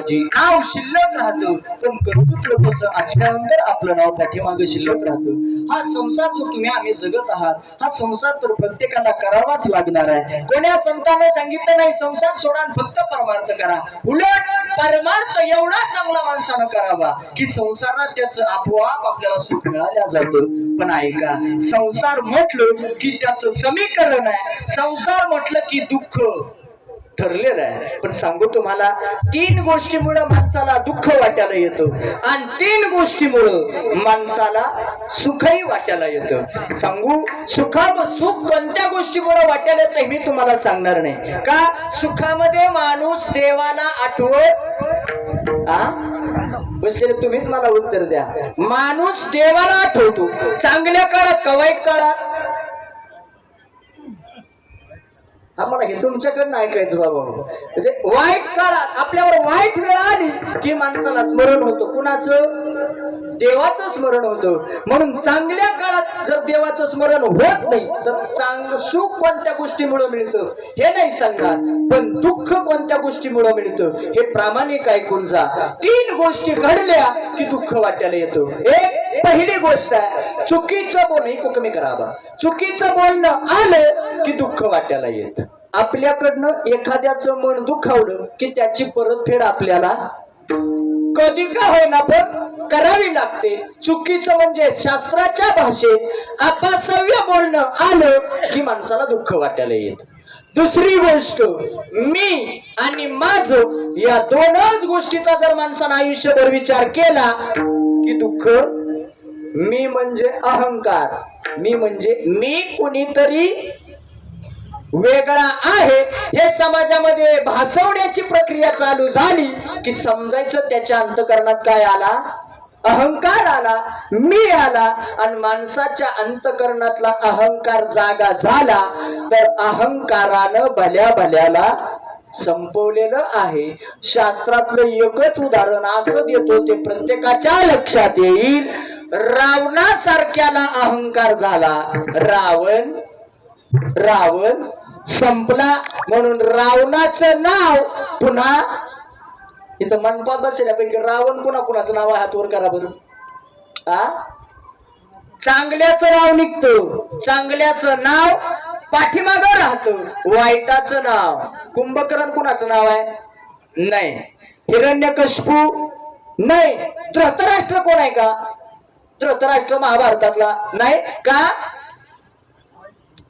नाव शिल्लक राहतो. पण कर्तृत्व कसं असल्यानंतर आपलं नाव पाठीमागे शिल्लक राहतं. हा संसार जो तुम्ही आम्ही जगत आहात हा संसार तर प्रत्येकाला करावाच लागणार आहे. कोण्या संतांना सांगितलं नाही संसार सोडा फक्त परमार्थ करा. उलट परमार्थ एवढा चांगला माणसानं करावा की संसारात त्याच आपोआप आपल्याला सुख मिळाल्या जातं. पण ऐका संसार म्हटलं की त्याच समीकरण आहे. संसार म्हटलं की दुःख. ठरलेलं आहे. पण सांगू तुम्हाला तीन गोष्टीमुळं माणसाला दुःख वाटायला येतं आणि तीन गोष्टीमुळं माणसाला सुखही वाटायला येतं. सांगू सुखा सुख कोणत्या गोष्टीमुळे वाटायला येतं मी तुम्हाला सांगणार नाही. का? सुखामध्ये माणूस देवाला आठवत बसले तुम्हीच मला उत्तर द्या. माणूस देवाला आठवतो. चांगल्या काळात का काळात आम्हाला हे तुमच्याकडनं ऐकायचं बाबा म्हणजे वाईट काळात आपल्यावर वाईट वेळ आली की माणसाला स्मरण होतं. कुणाचं? देवाचं स्मरण होतं. म्हणून चांगल्या काळात जर देवाचं स्मरण होत नाही तर चांग सुख कोणत्या गोष्टीमुळे मिळतं? हे नाही सांगणार. पण दुःख कोणत्या गोष्टीमुळे मिळतं? हे प्रामाणिक ऐकून जा. तीन गोष्टी घडल्या की दुःख वाटायला येतं. एक पहिली गोष्ट आहे चुकीचं बोल ही कमी करा बा. चुकीचं बोलणं आलं की दुःख वाटायला येतं. आपल्याकडनं एखाद्याचं मन दुखावलं की त्याची परतफेड आपल्याला कधी का होईना पण करावी लागते. चुकीचं म्हणजे शास्त्राच्या भाषेत अपासव्य बोलणं आलं की माणसाला दुःख वाटायला येत. दुसरी गोष्ट मी आणि माझ या दोनच गोष्टीचा जर माणसानं आयुष्यभर विचार केला की दुःख मी म्हणजे अहंकार मी म्हणजे मी कुणीतरी वेगळा आहे. हे समाजामध्ये भासवण्याची प्रक्रिया चालू झाली की समजायचं त्याच्या अंतकरणात काय आला? अहंकार आला मी आला आणि माणसाच्या अंतकरणातला अहंकार जागा झाला. तर अहंकारानं भल्या भल्याला संपवलेलं आहे. शास्त्रातलं एकच उदाहरण असं देतो ते प्रत्येकाच्या लक्षात येईल. रावणासारख्याला अहंकार झाला. रावण रावण संपला म्हणून रावणाचं नाव पुन्हा इथं मनपात बसल्यापैकी रावण कुणा कुणाचं नाव आहे? हातवर करा बरं. हा चांगल्याचं नाव निघतं. चांगल्याचं नाव पाठीमाग राहतं. वाईटाचं नाव. कुंभकरण कुणाचं नाव आहे? नाही. हिरण्यकशपू? नाही. धृतराष्ट्र कोण आहे का? धृतराष्ट्र महाभारतातला. नाही का?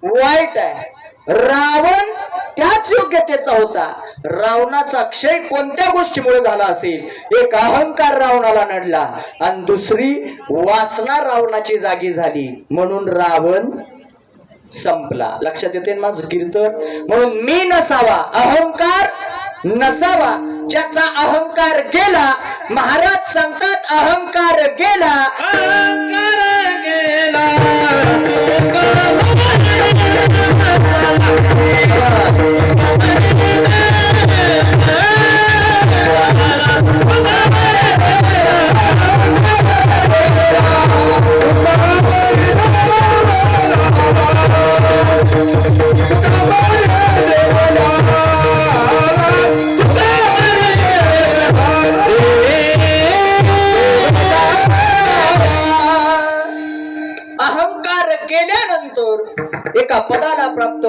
वाईट आहे. रावण त्याच योग्यतेचा होता. रावणाचा क्षय कोणत्या गोष्टीमुळे झाला असेल? एक अहंकार रावणाला नडला. आणि दुसरी वासना रावणाची जागी झाली. म्हणून रावण संपला. लक्षात येते ना कीर्तन? म्हणून मी नसावा अहंकार नसावा. ज्याचा अहंकार गेला महाराज सांगतात अहंकार गेला. अहंकार गेला.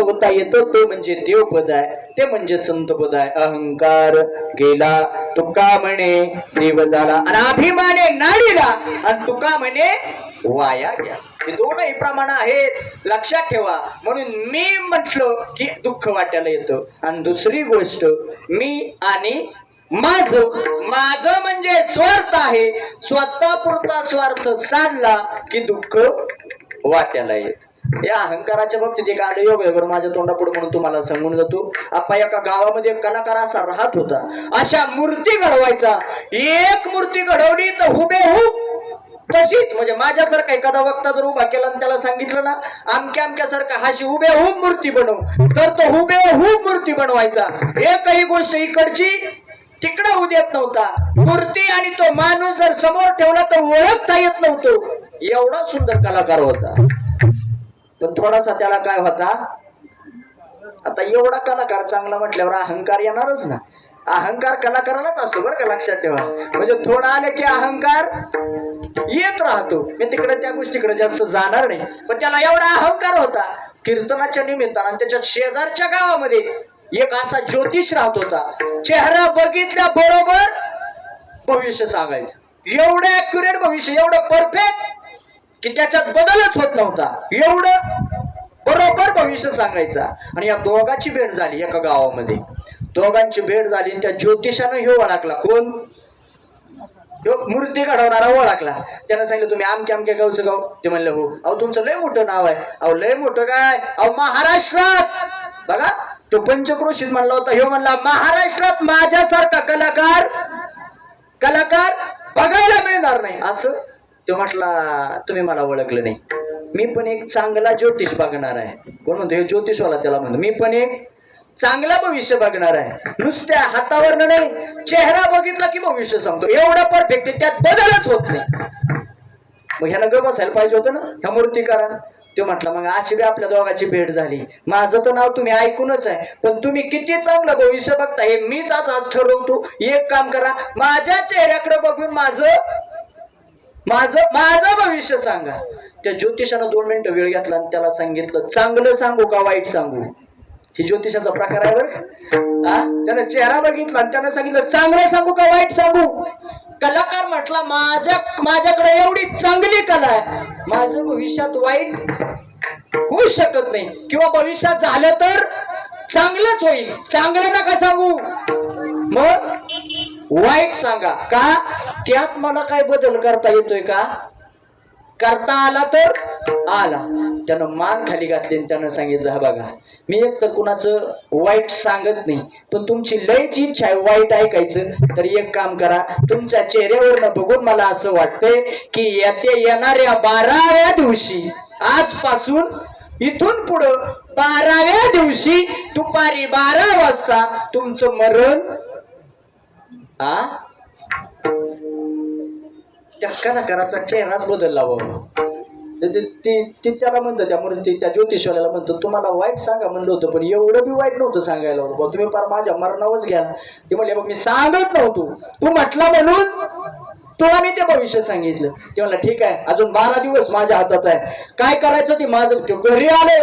होता येतो तो म्हणजे देवपद आहे ते म्हणजे संतपद आहे अहंकार गेला तुका म्हणे देव झाला. आणि अभिमाने नाडीला आणि तुका म्हणे वाया घ्या हे दोनही प्रमाण आहेत लक्षात ठेवा. म्हणून मी म्हटलं की दुःख वाटायला येतं. आणि दुसरी गोष्ट मी आणि माझ माझ म्हणजे स्वार्थ आहे. स्वतःपुरता स्वार्थ साधला की दुःख वाट्याला येत. या अहंकाराच्या बाबतीत एक आडयोग आहे बरं माझ्या तोंडापुढे म्हणून तुम्हाला सांगून जातो. आपा एका गावामध्ये कलाकार असा राहत होता. अशा मूर्ती घडवायचा. एक मूर्ती घडवली तर हुबेहूब तशीच म्हणजे माझ्यासारखा एखादा वक्ता जर उभा केला आणि त्याला सांगितलं ना आमक्या आमक्यासारखा हाशी हुबेहूब मूर्ती बनव. तर तो हुबेहूब मूर्ती बनवायचा. एकही गोष्ट इकडची तिकडे होऊ देत नव्हता. मूर्ती आणि तो माणूस जर समोर ठेवला तर ओळखता येत नव्हतो. एवढा सुंदर कलाकार होता. पण थोडासा त्याला काय होता? आता एवढा कलाकार चांगला म्हटल्यावर अहंकार येणारच ना. अहंकार कलाकारालाच असतो बरं का लक्षात ठेवा. म्हणजे थोडा आलं की अहंकार येत राहतो. मी तिकडे त्या गोष्टीकडे जास्त जाणार नाही. पण त्याला एवढा अहंकार होता. कीर्तनाच्या निमित्तानं आणि त्याच्या शेजारच्या गावामध्ये एक असा ज्योतिष राहत होता. चेहरा बघितल्या बरोबर भविष्य सांगायचं. एवढं अॅक्युरेट भविष्य एवढं परफेक्ट की त्याच्यात बदलच होत नव्हता. एवढं बरोबर भविष्य सांगायचा. आणि या दोघांची भेट झाली एका गावामध्ये. दोघांची भेट झाली आणि त्या ज्योतिषानं ह्यो ओळखला. कोण? मूर्ती घडवणारा ओळखला. त्यानं सांगितलं तुम्ही आमक्या अमक्या गावचं गाव. ते म्हणलं हो. अहो तुमचं लय मोठं नाव आहे. अहो लय मोठं काय? अहो महाराष्ट्रात. बघा तो पंचक्रोशीत म्हणला होता. ह्यो म्हणला महाराष्ट्रात माझ्यासारखा कलाकार कलाकार बघायला मिळणार नाही. असं तो म्हटला तुम्ही मला ओळखलं नाही. मी पण एक चांगला ज्योतिष बघणार आहे. कोण म्हणतो हे ज्योतिषवाला त्याला म्हणतो. मी पण एक चांगला भविष्य बघणार आहे. नुसत्या हातावर नाही चेहरा बघितला की भविष्य सांगतो. एवढा परफेक्ट त्यात बदलच होत नाही. मग ह्यानं ग बसायला पाहिजे होतं ना ह्या मूर्तीकारा तो म्हटला मग अशी बी आपल्या दोघांची भेट झाली. माझं तर नाव तुम्ही ऐकूनच आहे पण तुम्ही किती चांगलं भविष्य बघता हे मीच आज आज ठरवतो. एक काम करा माझ्या चेहऱ्याकडे बघून माझं माझं माझं भविष्य सांगा. त्या ज्योतिषानं दोन मिनिटं वेळ घेतला आणि त्याला सांगितलं चांगलं सांगू का वाईट सांगू? ही ज्योतिषाचा प्रकार आहे बरं हा त्यानं चेहरा बघितला आणि त्यानं सांगितलं चांगलं सांगू का वाईट सांगू? कलाकार म्हटला माझ्या माझ्याकडे एवढी चांगली कला आहे. माझं भविष्यात वाईट होऊ शकत नाही. किंवा भविष्यात झालं तर चांगलंच होईल. चांगलं नका सांगू. मग? वाईट सांगा. का? त्यात मला काय बदल करता येतोय का? करता आला तर आला. त्यानं मान खाली घातली त्यानं सांगितलं हा बघा मी एक तर कुणाचं वाईट सांगत नाही पण तुमची लयच इच्छा आहे वाईट ऐकायचं. तर एक काम करा तुमच्या चेहऱ्यावरनं बघून मला असं वाटतंय की येते येणाऱ्या बाराव्या दिवशी आजपासून इथून पुढं बाराव्या दिवशी दुपारी बारा वाजता तुमचं मरण आ त्या कलाकाराचा चेहराच बदलला बाबा. ते- ते- ती त्याला म्हणतं त्या ते त्या ज्योतिषवाल्याला म्हणतो तुम्हाला वाईट सांगा म्हणलं होतं पण एवढं बी वाईट नव्हतं सांगायला बाबा. तुम्ही फार माझ्या मरणावच घ्या. ते म्हणले बघ मी सांगत नव्हतो. तू म्हटला म्हणून तुला मी ते भविष्य सांगितलं. ते म्हणलं ठीक आहे अजून बारा दिवस माझ्या हातात आहे. काय करायचं ते माझं ते घरी आले.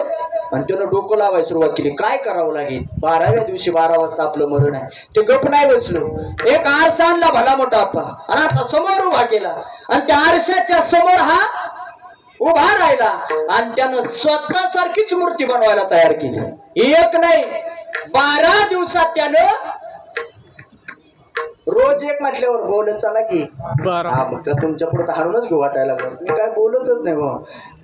आणि त्यानं डोकं लावायला सुरुवात केली. काय करावं लागेल? बाराव्या दिवशी बारा वाजता आपलं मरण आहे. ते गप नाही बसलो. एक आरसा आणला भला मोठा आपला आणि असा समोर उभा केला. आणि त्या आरशाच्या समोर हा उभा राहिला. आणि त्यानं स्वतः सारखीच मूर्ती बनवायला तयार केली. एक नाही बारा दिवसात त्यानं रोज एक म्हटल्यावर बोलत चला की. हा फक्त तुमच्यापुढे हारूनच घेऊ वाटायला लागलं. मी काय बोलतच नाही भाऊ.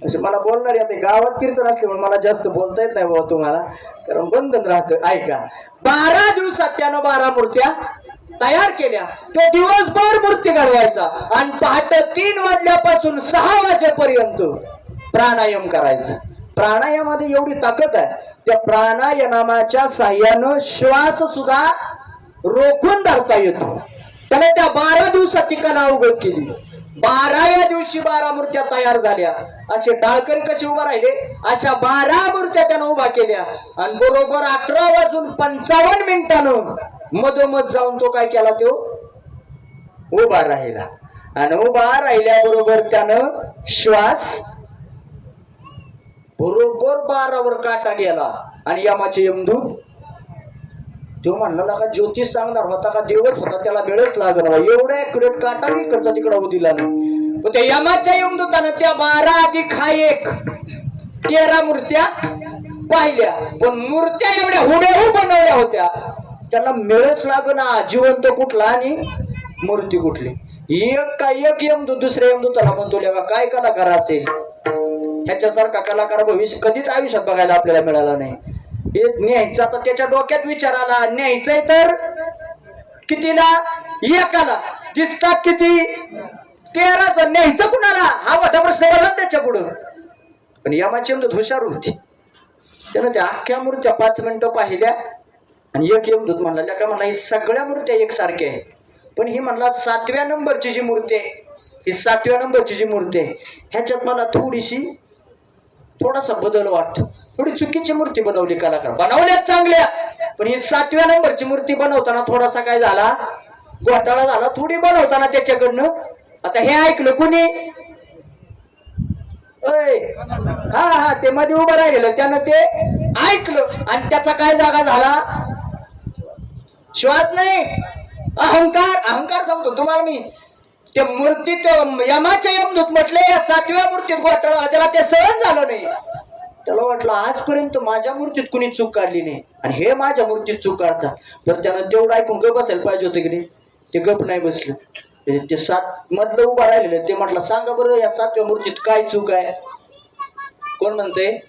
असे मला बोलणार आता गावात कीर्तन असल्यामुळे मला जास्त बोलता येत नाही बाबा तुम्हाला. कारण बंधन राहतं. ऐका. बारा दिवसात त्यानं बारा मूर्त्या तयार केल्या. तो दिवसभर मूर्ती घडवायचा. आणि पहाटे तीन वाजल्यापासून सहा वाजेपर्यंत प्राणायाम करायचा. प्राणायामामध्ये एवढी ताकद आहे. त्या प्राणायामाच्या साह्यानं श्वास सुद्धा रोखून धरता येतो. त्याने त्या बारा दिवसाची कला उघड केली. या दिवशी बारा मूर्त्या तयार झाल्या. असे डाळकर कसे उभा राहिले? अशा बारा मूर्त्या त्यानं उभा केल्या. आणि बरोबर अकरा वाजून पंचावन्न मिनिटानं मधोमध जाऊन तो काय केला तो? उभा राहिला. आणि उभा राहिल्याबरोबर त्यानं श्वास बरोबर बारावर काटा गेला. आणि यमाचे यमदूत तो म्हणला का ज्योतिष सांगणार होता का? देवच होता त्याला वेळच लागणार एवढा ऍक्युरेट काटा मी इकडचा तिकडा दिला नाही. त्या यमाच्या यमदूतानं त्या बारा अधिक हा एक तेरा मूर्त्या पाहिल्या. पण मूर्त्या एवढ्या हुबेहूब बनवल्या होत्या. त्याला मेळच लागना जिवंत कुठला आणि मूर्ती कुठली. एक का एक यमदूत दुसऱ्या यमदूताला म्हणतो "लेका, काय कलाकार असेल? ह्याच्यासारखा कलाकार भविष्य कधीच आयुष्यात बघायला आपल्याला मिळाला नाही. हे न्यायचं आता त्याच्या डोक्यात विचार आला. न्यायचंय तर कितीला? एकाला. दिसतात किती? तेरा जण. न्यायचं कुणाला? हा मोठा प्रश्न आला त्याच्या पुढं. पण यमाची यमदूत हुशार होती. त्यानं त्या अख्ख्या मूर्त्या पाच मिनिटं पाहिल्या आणि एक यमदूत म्हणला का म्हणला ही सगळ्या मूर्त्या एकसारख्या आहेत. पण ही म्हणला सातव्या नंबरची जी मूर्ती आहे ही सातव्या नंबरची जी मूर्ती आहे ह्याच्यात मला थोडीशी थोडासा बदल वाटतो. थोडी चुकीची मूर्ती बनवली कलाकार. बनवल्यात चांगल्या पण ही सातव्या नंबरची मूर्ती बनवताना थोडासा काय झाला? घोटाळा झाला. थोडी बनवताना त्याच्याकडनं. आता हे ऐकलं कुणी? हा हा ते मध्ये उभं राहिलेलं. त्यानं ते ऐकलं आणि त्याचा काय जागा झाला? श्वास नाही. अहंकार. अहंकार सांगतो तुम्हाला मी. ते मूर्तीत यमाच्या यमदूत म्हटले या सातव्या मूर्तीत घोटाळा त्याला ते सहन झालं नाही. त्याला वाटलं आजपर्यंत माझ्या मूर्तीत कुणी चूक काढली नाही. आणि हे माझ्या मूर्तीत चूक काढतात. तर त्यानं तेवढं ऐकून गप बसायला पाहिजे होतं की नाही? ते गप नाही बसलं. ते- सात मधलं उभा राहिलेलं ते म्हटलं सांगा बरं या सातव्या मूर्तीत काय चूक आहे? कोण म्हणते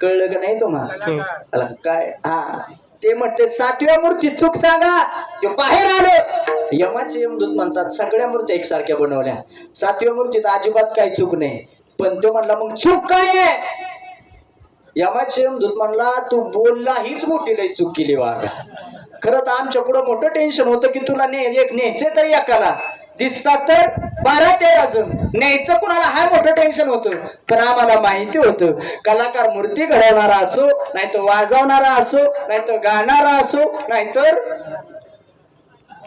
कळलं का नाही तुम्हाला? त्याला काय? हा. ते म्हणते सातव्या मूर्ती चूक सांगा. ते बाहेर आलं. यमाचे यमदूत म्हणतात सगळ्या मूर्त्या एकसारख्या बनवल्या. सातव्या मूर्तीत अजिबात काही चूक नाही. पण तो म्हणला मग चूक काय आहे? यमाचे दूत म्हणला तू बोलला हीच मोठी लई चूक केली वागा खरं तर आमच्या पुढं मोठं टेन्शन होतं की तुला ने एक न्यायचे तरी एकाला. दिसतात तर बारा तेरा जण. न्यायचं कुणाला? हा मोठं टेन्शन होतं. पण आम्हाला माहिती होतं कलाकार मूर्ती घडवणारा असो नाहीतर वाजवणारा असो नाहीतर गाणारा असो नाहीतर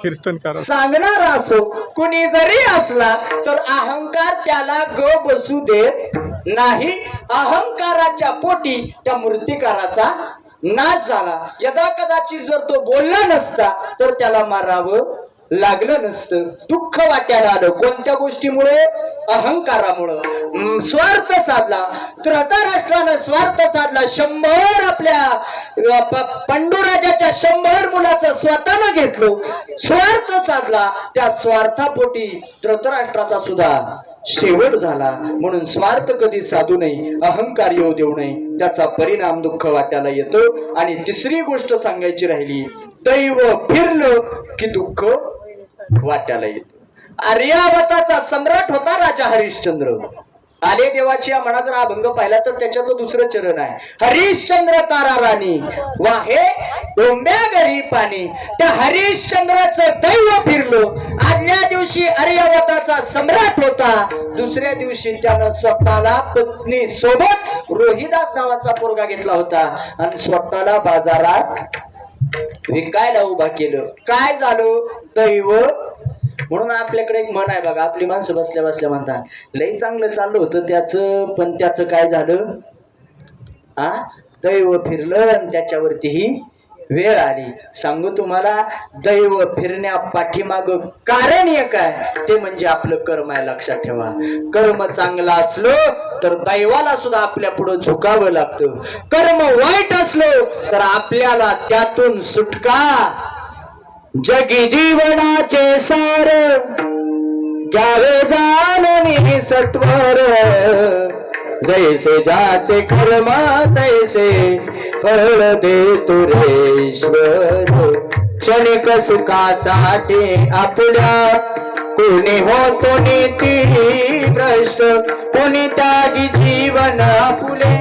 कीर्तन करा. सांगणार असो कुणी जरी असला तर अहंकार त्याला ग बसू देत नाही. अहंकाराच्या पोटी त्या मूर्तिकाराचा नाश झाला. यदा कदाचित जर तो बोलला नसता तर त्याला मारावं लागलं नसतं. दुःख वाट्याला आलं. कोणत्या गोष्टीमुळे? अहंकारामुळं. स्वार्थ साधला. तर आता राष्ट्रानं स्वार्थ साधला. शंभर आपल्या पांडुराजाच्या शंभर मुलाचं स्वतःनं घेतलो. स्वार्थ साधला. त्या स्वार्थापोटी धृतराष्ट्राचा सुद्धा शेवट झाला. म्हणून स्वार्थ कधी साधू नये अहंकार येऊ देऊ नये त्याचा परिणाम दुःख वाट्याला येतो. आणि तिसरी गोष्ट सांगायची राहिली दैव फिरलं की दुःख वाट्याला येतो. आर्यावताचा सम्राट होता राजा हरिश्चंद्र. आले देवाची या म्हणा जर अभंग पाहिला तर त्याच्यातलं दुसरं चरण आहे. हरिश्चंद्र तारा राणी वाहे डोंब्या घरी पाणी. त्या हरिश्चंद्राचं दैव फिरलो. आदल्या दिवशी आर्यावताचा सम्राट होता. दुसऱ्या दिवशी त्यानं स्वतःला पत्नी सोबत रोहिदास नावाचा पोरगा घेतला होता. आणि स्वतःला बाजारात विकायला उभा केलं? काय झालं? दैव? म्हणून आपल्याकडे एक म्हण आहे बघा आपली माणसं बसल्या बसल्या म्हणतात. लई चांगलं चाललं होतं त्याचं पण त्याचं काय झालं? हा दैव फिरलं आणि त्याच्यावरती ही वेळ आली. सांगू तुम्हाला दैव फिरण्या पाठीमाग कारण एक आहे. ते म्हणजे आपलं कर्म आहे लक्षात ठेवा. कर्म चांगलं असलं तर दैवाला सुद्धा आपल्या पुढे झुकावं लागतं. कर्म वाईट असलो तर आपल्याला त्यातून सुटका. जगी जीवनाचे सार घ्यावे जाणनी सत्वर जैसे जाचे कर्म तैसे फळ दे तुरेश्वर क्षणिक सुखासाठी आपल्या कोणी होतो नीती भ्रष्ट कोणी त्यागी जीवन आपुले।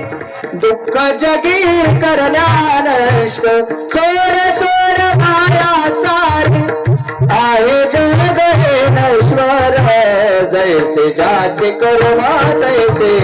दुःख जगी करल्या नष्ट चोर चोर माया सार। आहे जग हे नश्वर जैसे जाते कर्मा तैसे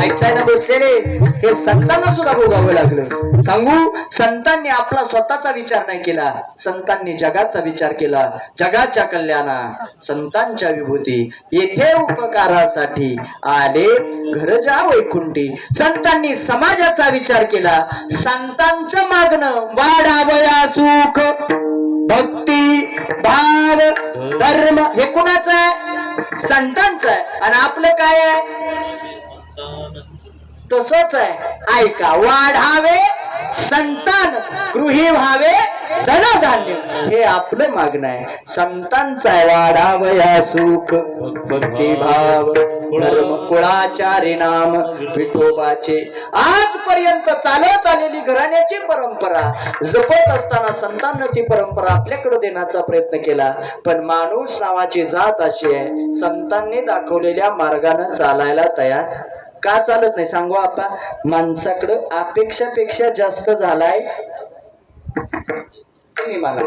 ऐकताय बसलेले हे संतांना सुद्धा भोगावं लागलं. सांगू संतांनी आपला स्वतःचा विचार नाही केला. संतांनी जगाचा विचार केला. जगाच्या कल्याणा संतांच्या विभूती येथे उपकारासाठी आले. घर जा वैकुंठी संतांनी समाजाचा विचार केला. संतांचं मागणं वाढावया सुख. भक्ती भाव धर्म हे कुणाचं आहे? संतांचं आहे. आणि आपलं काय आहे? तसंच आहे. ऐका वाढावे संतान गृही व्हावे धनधान्य हे आपलं मागणं आहे. संतांचा आहे वाढावया सुख भक्ती भाव धर्म. कुळाचारी नाम विठोबाचे. आजपर्यंत चालत आलेली घराण्याची परंपरा. जपत असताना संतांना ती परंपरा आपल्याकडे देण्याचा प्रयत्न केला. पण माणूस नावाची जात अशी आहे. संतांनी दाखवलेल्या मार्गाने चालायला तयार. का चालत नाही? सांगू आपा. माणसाकडं अपेक्षापेक्षा जास्त झालाय. तुम्ही म्हणा.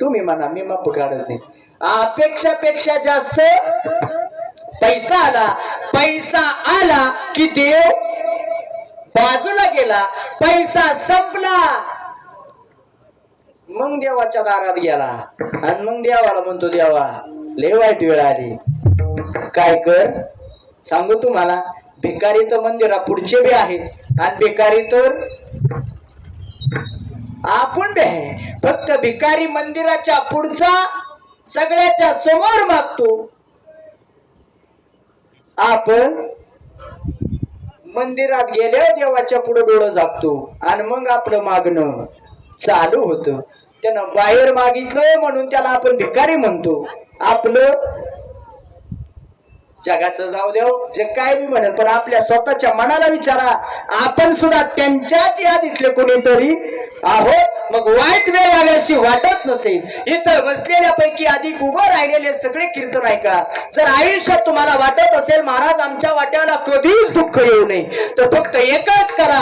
तुम्ही म्हणा. मी माप काढत नाही. अपेक्षापेक्षा जास्त पैसा आला. पैसा आला की देव बाजूला गेला. पैसा संपला. मग देवाच्या दारात गेला. आणि मग देवाला म्हणतो देवा लय वाईट वेळ आली. काय कर? सांगू तुम्हाला भिकारी तर मंदिरा पुढचे बी आहेत. आणि भिकारी तर आपण बी आहे. फक्त भिकारी मंदिराच्या पुढचा सगळ्याच्या समोर मागतो आपण मंदिरात गेल्या देवाच्या पुढे डोळं झाकतो. आणि मग आपलं मागणं चालू होतं. त्यानं बाहेर मागितलं म्हणून त्याला आपण भिकारी म्हणतो. आपलं जगाचं जाऊ देव जे काय मी म्हणेल पण आपल्या स्वतःच्या मनाला विचारा. आपण सुद्धा त्यांच्याच यादीतले कोणीतरी आहोत. मग वाईट वेळ आल्याशी वाटत नसेल. इथं बसलेल्यापैकी अधिक उभं राहिलेले सगळे कीर्तन ऐका. जर आयुष्यात तुम्हाला वाटत असेल महाराज आमच्या वाट्याला कधीच दुःख येऊ नये. तर फक्त एकच करा.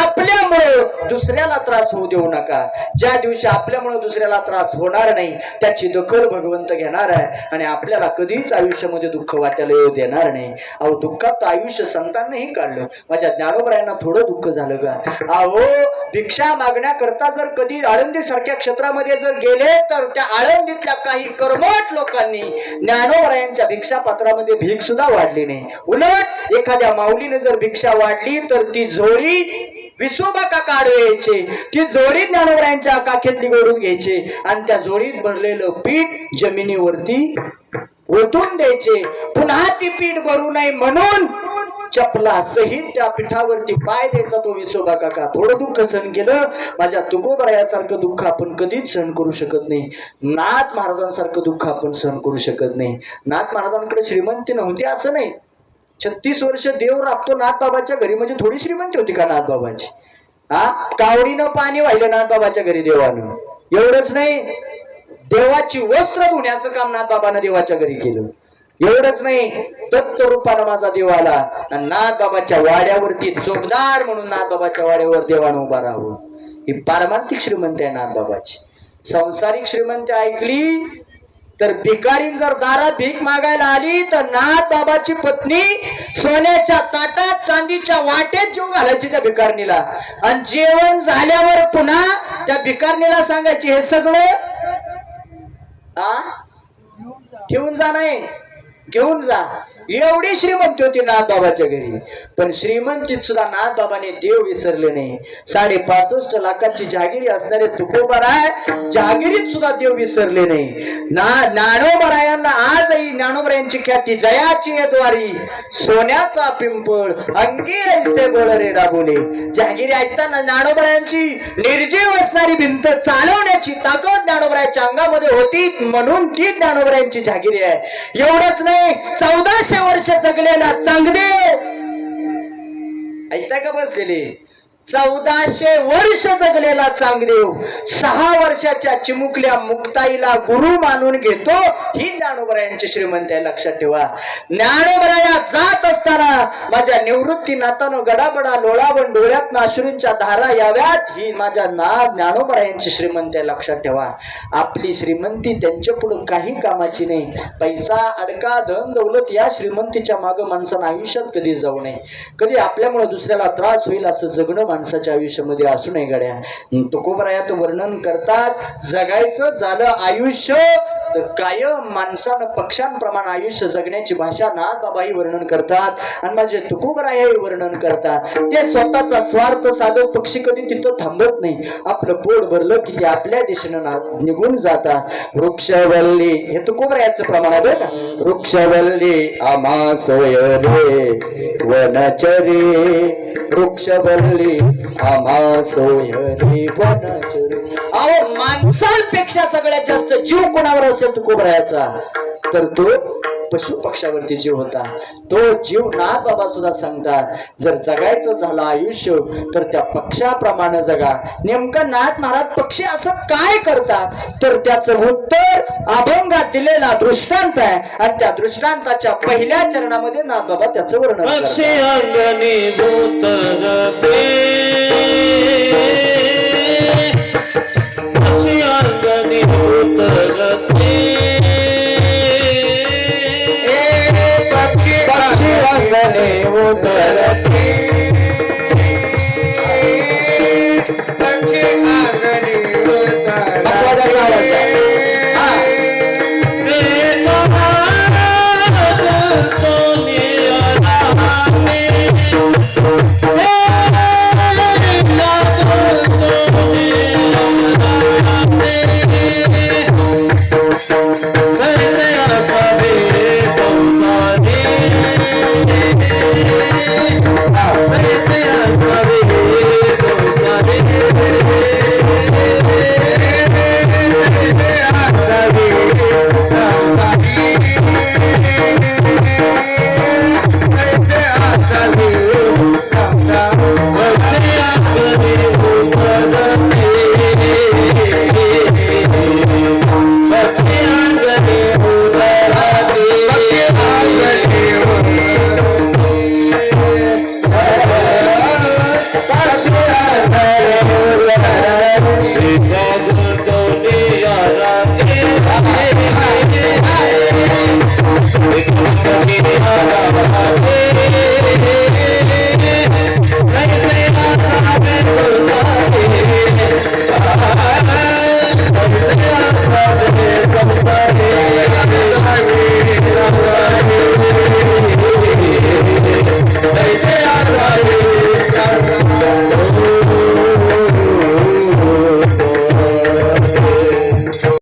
आपल्यामुळे दुसऱ्याला त्रास होऊ देऊ नका. ज्या दिवशी आपल्यामुळे दुसऱ्याला त्रास होणार नाही त्याची दखल भगवंत घेणार आहे. आणि आपल्याला कधीच आयुष्यामध्ये दुःख वाटेल येऊ देणार नाही. अहो दुःखात आयुष्य संतांनाही काढलं. माझ्या ज्ञानोबरायांना थोडं दुःख झालं का? अहो भिक्षा मागण्याकरता जर कधी आळंदी सारख्या क्षेत्रामध्ये जर गेले तर त्या आळंदीतल्या काही कर्मट लोकांनी ज्ञानोबरायांच्या भिक्षा पात्रामध्ये भीक सुद्धा वाढली नाही. उलट एखाद्या माऊलीने जर भिक्षा वाढली तर ती झोळी विसोबा का आडवे ती जोडी ज्ञानोबरायांच्या काखेतली गोडून घ्यायचे. आणि त्या जोडीत भरलेलं पीठ जमिनीवरती ओतून द्यायचे. पुन्हा ती पीठ भरू नये म्हणून चपला सहित त्या पिठावरती पाय द्यायचा तो विसोबा काका. थोडं दुःख सहन केलं. माझ्या तुकोबरायासारखं दुःख आपण कधीच सहन करू शकत नाही. नाथ महाराजांसारखं दुःख आपण सहन करू शकत नाही. नाथ महाराजांकडे श्रीमंती नव्हती असं नाही. छत्तीस वर्ष देव राबतो नाथबाबाच्या घरी. म्हणजे थोडी श्रीमंती होती का नाथबाबाची हा? कावडीनं पाणी वाहिलं नाथबाबाच्या घरी देवानं. एवढंच नाही. देवाची वस्त्र धुण्याचं काम नाथबाबानं देवाच्या घरी केलं. एवढंच नाही दत्त रूपानं माझा देव आला. आणि बाबाच्या वाड्यावरती जोमदार म्हणून नाथबाबाच्या वाड्यावर देवानं उभा राहावं. ही पारमार्थिक श्रीमंत आहे नाथबाबाची संसारिक श्रीमंत ऐकली तर भिकारी जर दारात भीक मागायला आली तर नाथ बाबाची पत्नी सोन्याच्या ताटात चांदीच्या वाटेत जीव घालायची त्या भिकारणीला. आणि जेवण झाल्यावर पुन्हा त्या भिकारणीला सांगायची हे सगळं आ? घेऊन जा नाही. घेऊन जा. एवढी श्रीमंती होती नाथबाबाच्या घरी. पण श्रीमंतीत सुद्धा नाथबाबाने देव विसरले नाही. साडे पासष्ट लाखाची जागिरी असणारे तुकोबाराय जहागिरीत सुद्धा देव विसरले नाही. ना ज्ञानोबरायांना आजही ज्ञानोबरायांची ख्याती जयाची द्वारी. सोन्याचा पिंपळ अंगी ऐसे बोल रे राबोले जहागिरी ऐकताना ज्ञानोबरायांची निर्जीव असणारी भिंत चालवण्याची ताकद ज्ञानोबरायांच्या अंगामध्ये होती म्हणून ती ज्ञानोबरायांची जहागिरी आहे. एवढंच नाही चौदाशे वर्ष जगलेला चांगदेव. ऐकता का बसलेले? चौदाशे वर्ष जगलेला चांगदेव सहा वर्षाच्या चिमुकल्या मुक्ताईला गुरु मानून घेतो ही ज्ञानोबरायांची श्रीमंत आहे लक्षात ठेवा. ज्ञानोबराया जात असताना माझ्या निवृत्ती नातानो गडाबडा लोळावण डोळ्यात अश्रूंच्या धारा याव्यात ही माझ्या ना ज्ञानोबरायांची श्रीमंत आहे लक्षात ठेवा. आपली श्रीमंती त्यांच्या पुढे काही कामाची नाही. पैसा अडका धन दौलत या श्रीमंतीच्या माग माणसानं आयुष्यात कधी जाऊ नये. कधी आपल्यामुळे दुसऱ्याला त्रास होईल असं जगणं माणसाच्या आयुष्यामध्ये असू नये गड्या. तुकोबरायात वर्णन करतात जगायचं झालं आयुष्य तर कायम माणसानं पक्षांप्रमाणे आयुष्य जगण्याची भाषा नाथ बाबाही वर्णन करतात. आणि माझे तुकोबरायाही वर्णन करतात. ते स्वतःचा स्वार्थ साधव पक्षी कधी तिथं थांबत नाही. आपलं पोट भरलं की ते आपल्या दिशेनं ना- निघून जातात. वृक्षवल्ली हे तुकोबरायाचं प्रमाण आहे ना वृक्षवल्ली आम्हा सोय रे वनचरी. वृक्षवल्ली सोय माणसांपेक्षा सगळ्यात जास्त जीव कोणावर असेल तुकोबरायाचा तर तो पशु पक्षावरती जीव होता. तो जीव नाथ बाबा सुद्धा सांगतात जर जगायचं झालं आयुष्य तर त्या पक्षाप्रमाणे जगा. नेमकं नाथ महाराज पक्षी असं काय करतात? तर त्याचं उत्तर अभंगात दिलेला दृष्टांत आहे. आणि त्या दृष्टांताच्या पहिल्या चरणामध्ये नाथ बाबा त्याचं वर्णन पक्षी